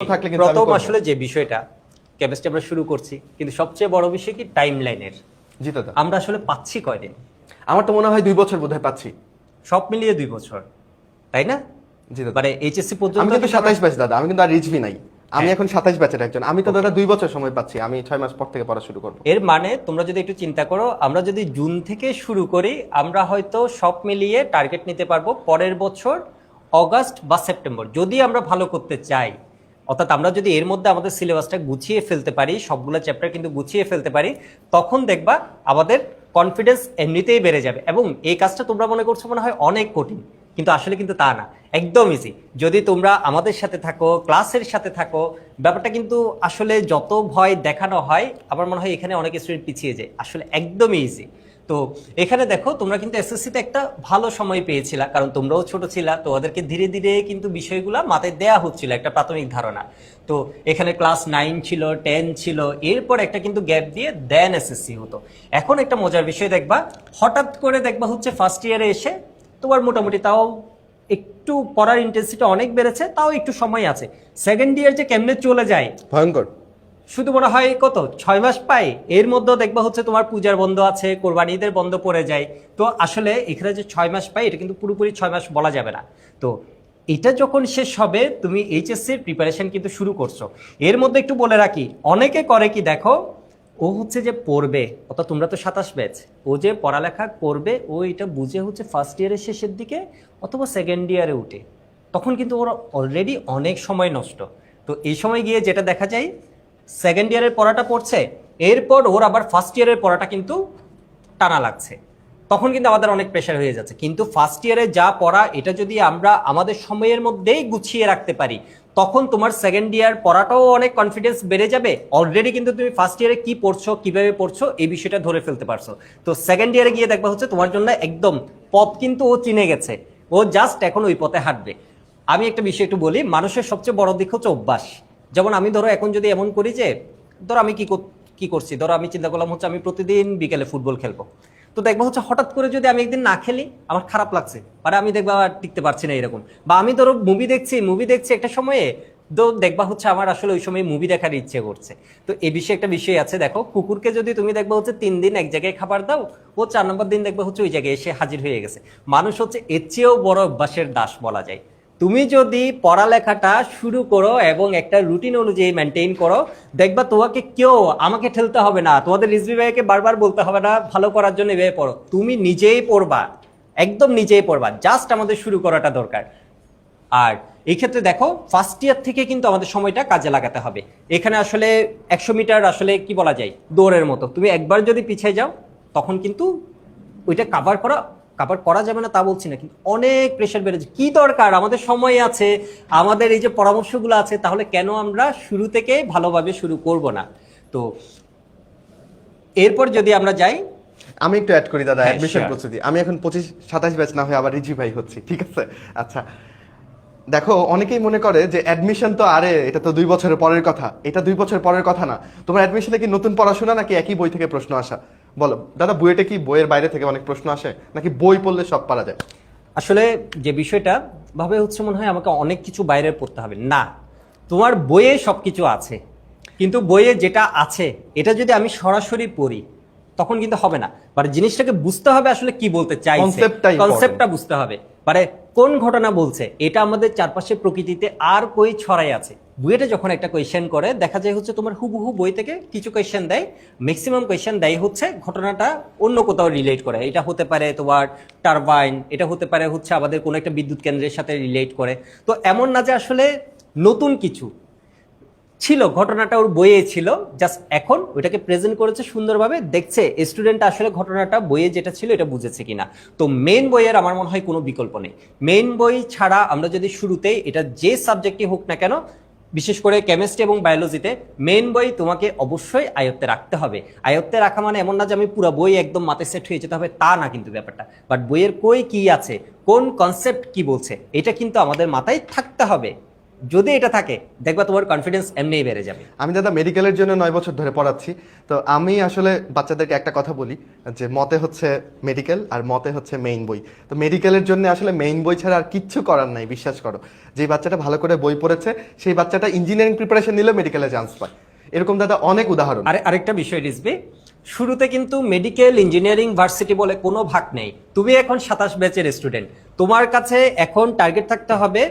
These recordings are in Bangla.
প্রথম আসলে যে বিষয়টা কেমিস্ট্রি আমরা শুরু করছি কিন্তু সবচেয়ে বড় বিষয় কি? টাইম লাইনের জি দাদা আমরা আসলে পাচ্ছি কয়দিন? আমার তো মনে হয় দুই বছর বোধহয় পাচ্ছি। সব মিলিয়ে দুই বছর তাই না? জি দাদা মানে এইচএসসি পর্যন্ত আমি কিন্তু ব্যাচ দাদা আমি কিন্তু আর রিচবি নাই। আমি হ্যাঁ। এখন সাতাইশ ব্যাচের একজন। আমি তো দাদা দুই বছর সময় পাচ্ছি আমি ছয় মাস পর থেকে পড়া শুরু করব। এর মানে তোমরা যদি একটু চিন্তা করো আমরা যদি জুন থেকে শুরু করি আমরা হয়তো সব মিলিয়ে টার্গেট নিতে পারব পরের বছর অগাস্ট বা সেপ্টেম্বর যদি আমরা ভালো করতে চাই। অর্থাৎ আমরা যদি এর মধ্যে আমাদের সিলেবাসটা গুছিয়ে ফেলতে পারি, সবগুলো চ্যাপ্টার কিন্তু গুছিয়ে ফেলতে পারি, তখন দেখবা আমাদের কনফিডেন্স এমনিতেই বেড়ে যাবে এবং এই কাজটা তোমরা মনে করছ মনে হয় অনেক কঠিন, কিন্তু আসলে কিন্তু তা না। একদম ইজি যদি তোমরা আমাদের সাথে থাকো ক্লাসের সাথে থাকো, ব্যাপারটা কিন্তু আসলে যত ভয় দেখানো হয়, আমার মনে হয় এখানে অনেক স্টুডেন্ট পিছিয়ে যায়। আসলে একদমই ইজি তো এখানে দেখো, তোমরা কিন্তু এসএসসিতে একটা ভালো সময় পেয়েছিলা, কারণ তোমরাও ছোট ছিলা, তো ওদেরকে ধীরে ধীরে কিন্তু বিষয়গুলো মাথায় দেয়া হচ্ছিল, একটা প্রাথমিক ধারণা। তো এখানে ক্লাস নাইন ছিল টেন ছিল, এরপর একটা কিন্তু গ্যাপ দিয়ে দেন এসএসসি হতো। এখন একটা মজার বিষয় দেখবা, হঠাৎ করে দেখবা হচ্ছে ফার্স্ট ইয়ারে এসে তোমার মোটামুটি তাও একটু পড়ার ইন্টেন্সিটি অনেক বেড়েছে, তাও একটু সময় আছে। সেকেন্ড ইয়ার যে কেমনে চলে যায়, ভয়ঙ্কর। শুধু মনে হয় কত? ছয় মাস পাই। এর মধ্যেও দেখবা হচ্ছে তোমার পূজার বন্ধ আছে, কোরবানি ঈদের বন্ধ পড়ে যায়। তো আসলে এখানে যে ছয় মাস পাই, এটা কিন্তু পুরোপুরি ছয় মাস বলা যাবে না। তো এটা যখন শেষ হবে, তুমি এইচএসসির প্রিপারেশন কিন্তু শুরু করছ। এর মধ্যে একটু বলে রাখি, অনেকে করে কি দেখো, ও হচ্ছে যে পড়বে, অর্থাৎ তোমরা তো সাতাশ ব্যাচ ও যে পড়ালেখা করবে, ও এটা বুঝে হচ্ছে ফার্স্ট ইয়ারের শেষের দিকে অথবা সেকেন্ড ইয়ারে উঠে। তখন কিন্তু ওর অলরেডি অনেক সময় নষ্ট। তো এই সময় গিয়ে যেটা দেখা যায় সেকেন্ড ইয়ারের পড়াটা পড়ছে, এরপর ওর আবার ফার্স্ট ইয়ারের পড়াটা কিন্তু টানা লাগছে। তখন কিন্তু আমাদের অনেক প্রেশার হয়ে যাচ্ছে। কিন্তু ফার্স্ট ইয়ারে যা পড়া, এটা যদি আমরা আমাদের সময়ের মধ্যেই গুছিয়ে রাখতে পারি, তখন তোমার সেকেন্ড ইয়ার পড়াটাও অনেক কনফিডেন্স বেড়ে যাবে। অলরেডি কিন্তু তুমি ফার্স্ট ইয়ারে কি পড়ছো, কীভাবে পড়ছো, এই বিষয়টা ধরে ফেলতে পারছ। তো সেকেন্ড ইয়ারে গিয়ে দেখবা হচ্ছে তোমার জন্য একদম পথ কিন্তু ও চিনে গেছে। ও জাস্ট এখন ওই পথে হাঁটবে। আমি একটা বিষয় একটু বলি, মানুষের সবচেয়ে বড় দিক হচ্ছে অভ্যাস। যেমন আমি ধরো এখন যদি এমন করি যে, ধরো আমি কি কি করছি? ধরো আমি চিন্তা করলাম হচ্ছে আমি প্রতিদিন বিকেলে ফুটবল খেলব। তো দেখব হচ্ছে হঠাৎ করে যদি আমি একদিন না খেলি, আমার খারাপ লাগছে। মানে আমি দেখবা আর টিকতে পারছি না এরকম। বা আমি ধরো মুভি দেখছি মুভি দেখছি একটা সময়ে, তো দেখবা হচ্ছে আমার আসলে ওই সময় মুভি দেখার ইচ্ছে করছে। তো এই বিষয়ে একটা বিষয় আছে, দেখো, কুকুরকে যদি তুমি দেখবা হচ্ছে তিন দিন এক জায়গায় খাবার দাও, ও চার নম্বর দিন দেখবা হচ্ছে ওই জায়গায় এসে হাজির হয়ে গেছে। মানুষ হচ্ছে এর চেয়েও বড় অভ্যাসের দাস বলা যায়। তুমি যদি পড়ালেখাটা শুরু করো এবং একটা রুটিন অনুযায়ী মেনটেন করো, দেখবা তোমাকে কেউ আমাকে ঠেলতে হবে না। তোমাদের রিজভি ভাইকে বারবার বলতে হবে না, ভালো করার জন্য এভাবে পড়ো। তুমি নিজেই পড়বা, একদম নিজেই পড়বা জাস্ট আমাদের শুরু করাটা দরকার। আর এই ক্ষেত্রে দেখো ফার্স্ট ইয়ার থেকে কিন্তু আমাদের সময়টা কাজে লাগাতে হবে। এখানে আসলে একশো মিটার আসলে কি বলা যায়? দৌড়ের মতো। তুমি একবার যদি পিছিয়ে যাও, তখন কিন্তু ওইটা কাভার করা কাভার করা যাবে না তা বলছি না কিন্তু অনেক প্রেশার বেড়েছে। কি দরকার? আমাদের সময় আছে আমাদের এই যে পরামর্শগুলো আছে তাহলে কেন আমরা শুরু থেকে ভালোভাবে শুরু করব না? তো এরপর যদি আমরা যাই আমি একটু অ্যাড করি দাদা অ্যাডমিশন প্রস্তুতি। আমি এখন পঁচিশ সাতাশ ব্যাচ না হয়ে আবার রিজি ভাই হচ্ছি ঠিক আছে? আচ্ছা দেখো অনেকেই মনে করে যে অ্যাডমিশন তো আরে এটা তো দুই বছরের পরের কথা। এটা দুই বছর পরের কথা না। তোমার অ্যাডমিশনে কি নতুন পড়াশোনা নাকি একই বই থেকে প্রশ্ন আসা? বলো দাদা বইয়েটা কি বইয়ের বাইরে থেকে অনেক প্রশ্ন আসে? নাকি বই পড়লে সব পারা যায়? আসলে যে বিষয়টা ভাবে হচ্ছে মনে হয় আমাকে অনেক কিছু বাইরে পড়তে হবে। না তোমার বইয়ে সবকিছু আছে। কিন্তু বইয়ে যেটা আছে এটা যদি আমি সরাসরি পড়ি তখন কিন্তু হবে না। মানে জিনিসটাকে বুঝতে হবে আসলে কি বলতে Concept-টা কনসেপ্টটা বুঝতে হবে। মানে কোন ঘটনা বলছে, এটা আমাদের চারপাশে প্রকৃতিতে আর কই ছড়াই আছে? বুয়েটে যখন একটা কোয়েশ্চেন করে, দেখা যায় হচ্ছে তোমার হুবহু বই থেকে কিছু কোয়েশ্চেন দেয় ম্যাক্সিমাম কোয়েশ্চেন দেয় হচ্ছে ঘটনাটা অন্য কোথাও রিলেট করে। এটা হতে পারে তোমার টারবাইন এটা হতে পারে হচ্ছে আমাদের কোনো একটা বিদ্যুৎ কেন্দ্রের সাথে রিলেট করে। তো এমন না যে আসলে নতুন কিছু ছিল, ঘটনাটা ওর বইয়ে ছিল। জাস্ট এখন ওইটাকে প্রেজেন্ট করেছে সুন্দরভাবে। দেখছে স্টুডেন্ট আসলে ঘটনাটা বইয়ে যেটা ছিল এটা বুঝেছে কিনা। তো মেন বইয়ের আমার মনে হয় কোনো বিকল্প নেই। মেন বই ছাড়া আমরা যদি শুরুতেই এটা যে সাবজেক্টই হোক না কেন, বিশেষ করে কেমিস্ট্রি এবং বায়োলজিতে মেন বই তোমাকে অবশ্যই আয়ত্তে রাখতে হবে। আয়ত্তে রাখা মানে এমন না যে আমি পুরো বই একদম মাথায় সেট হয়ে যেতে হবে, তা না কিন্তু ব্যাপারটা। বাট বইয়ের কই কি আছে? কোন কনসেপ্ট কি বলছে? এটা কিন্তু আমাদের মাথায় থাকতে হবে। যদি এটা থাকে দেখবা তোমার কনফিডেন্স এমনিই বেড়ে যাবে। আমি দাদা মেডিকেলের জন্য নয় বছর ধরে পড়াচ্ছি। তো আমি আসলে বাচ্চাদেরকে একটা কথা বলি যে মতে হচ্ছে মেডিকেল আর মতে হচ্ছে মেইন বই। তো মেডিকেলের জন্য আসলে মেইন বই ছাড়া আর কিচ্ছু করার নাই বিশ্বাস করো। যে বাচ্চাটা ভালো করে বই পড়েছে সেই বাচ্চাটা ইঞ্জিনিয়ারিং প্রিপারেশন নিলেও মেডিকেলে চান্স পায়। এরকম দাদা অনেক উদাহরণ। আর আরেকটা বিষয় রিজবি শুরুতে কিন্তু মেডিকেল ইঞ্জিনিয়ারিং ভার্সিটি বলে কোনো ভাগ নেই। তুমি এখন সাতাশ ব্যাচের স্টুডেন্ট তোমার কাছে এখন টার্গেট থাকতে হবে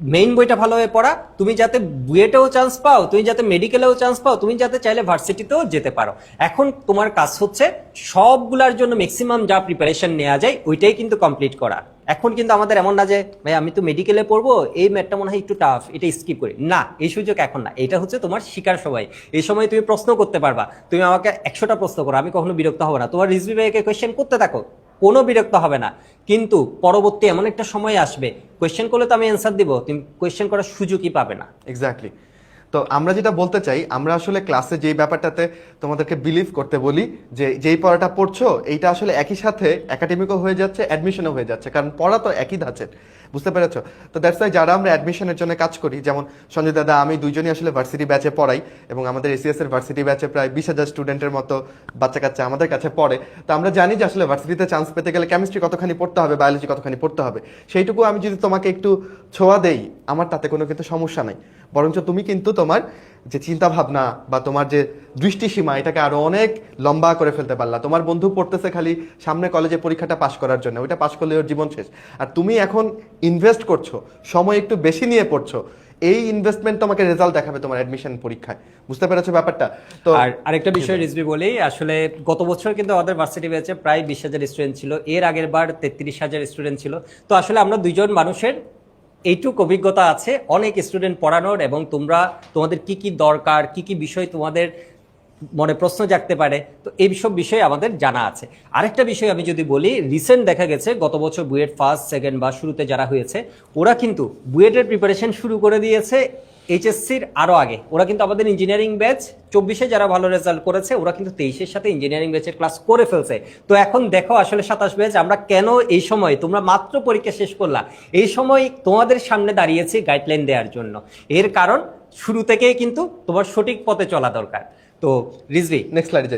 মেইন বইটা ভালোভাবে পড়া, তুমি যাতে বুয়েটেও চান্স পাও, তুমি যাতে মেডিকেলেও চান্স পাও, তুমি যাতে চাইলে ভার্সিটিতেও যেতে পারো। এখন তোমার কাজ হচ্ছে সবগুলার জন্য ম্যাক্সিমাম যা প্রিপারেশন নেওয়া যায়, ওইটাই কিন্তু কমপ্লিট করা। এখন কিন্তু আমাদের এমন না যে, ভাই, আমি তো মেডিকেলে পড়ব, এই ম্যাথটা মনে হয় একটু টাফ এটা স্কিপ করি। না, এই সুযোগ এখন না। এটা হচ্ছে তোমার শিকার সময় এই সময় তুমি প্রশ্ন করতে পারবা। তুমি আমাকে একশোটা প্রশ্ন করো, আমি কখনো বিরক্ত হব না। তোমার রিজবি ভাইকে কোয়েশ্চেন করতে থাকো। কোনো বিরক্ত হবে না। কিন্তু পরবর্তী এমন একটা সময় আসবে কোয়েশ্চেন করলে তো আমি অ্যান্সার দিব, তুমি কোয়েশ্চেন করার সুযোগই পাবে না। এক্স্যাক্টলি তো আমরা যেটা বলতে চাই, আমরা আসলে ক্লাসে যেই ব্যাপারটাতে তোমাদেরকে বিলিভ করতে বলি, যে যেই পড়াটা পড়ছো, এইটা আসলে একই সাথে একাডেমিকও হয়ে যাচ্ছে অ্যাডমিশনও হয়ে যাচ্ছে। কারণ পড়া তো একই ধাঁচের, বুঝতে পেরেছ? তো দ্যাটস ওয়াই যারা আমরা অ্যাডমিশনের জন্য কাজ করি, যেমন সঞ্জয় দাদা, আমি দুইজনই আসলে ভার্সিটি ব্যাচে পড়াই, এবং আমাদের এসিএস এর ভার্সিটি ব্যাচে প্রায় বিশ হাজার স্টুডেন্টের মতো বাচ্চা কাচ্চা আমাদের কাছে পড়ে। তো আমরা জানি যে আসলে ভার্সিটিতে চান্স পেতে গেলে কেমিস্ট্রি কতখানি পড়তে হবে বায়োলজি কতখানি পড়তে হবে। সেইটুকু আমি যদি তোমাকে একটু ছোঁয়া দেই, আমার তাতে কোনো কিন্তু সমস্যা নাই। বরঞ্চ তুমি কিন্তু তোমার যে চিন্তা ভাবনা বা তোমার যে দৃষ্টিসীমা, এটাকে আরও অনেক লম্বা করে ফেলতে পারলা। তোমার বন্ধু পড়তেছে খালি সামনে কলেজে পরীক্ষাটা পাশ করার জন্য, ওইটা পাশ করলে ওর জীবন শেষ। আর তুমি এখন ইনভেস্ট করছ, সময় একটু বেশি নিয়ে পড়ছো, এই ইনভেস্টমেন্ট তোমাকে রেজাল্ট দেখাবে তোমার অ্যাডমিশন পরীক্ষায়। বুঝতে পেরেছ ব্যাপারটা? তো আর আরেকটা বিষয় রিজবি বলি আসলে গত বছর কিন্তু আমাদের ভার্সিটি ব্যাচে প্রায় বিশ হাজার স্টুডেন্ট ছিল, এর আগের বার তেত্রিশ হাজার স্টুডেন্ট ছিল। তো আসলে আমরা দুইজন মানুষের এইটুক অভিজ্ঞতা আছে, অনেক স্টুডেন্ট পড়ানোর এবং তোমরা তোমাদের কি কি দরকার, কি কি বিষয় তোমাদের মনে প্রশ্ন জাগতে পারে, তো এই সব বিষয়ে আমাদের জানা আছে। আরেকটা বিষয় আমি যদি বলি রিসেন্ট দেখা গেছে, গত বছর বুয়েট ফার্স্ট, সেকেন্ড বা শুরুতে যারা হয়েছে, ওরা কিন্তু বুয়েটের প্রিপারেশন শুরু করে দিয়েছে এইচএসসির আরও আগে। ওরা কিন্তু আমাদের ইঞ্জিনিয়ারিং ব্যাচ চব্বিশে যারা ভালো রেজাল্ট করেছে, ওরা কিন্তু তেইশের সাথে ইঞ্জিনিয়ারিং ব্যাচের ক্লাস করে ফেলছে। তো এখন দেখো আসলে সাতাশ ব্যাচ আমরা কেন এই সময়, তোমরা মাত্র পরীক্ষা শেষ করলা, এই সময় তোমাদের সামনে দাঁড়িয়েছি গাইডলাইন দেওয়ার জন্য। এর কারণ, শুরু থেকেই কিন্তু তোমার সঠিক পথে চলা দরকার। তো, রিজভি নেক্সট স্লাইডে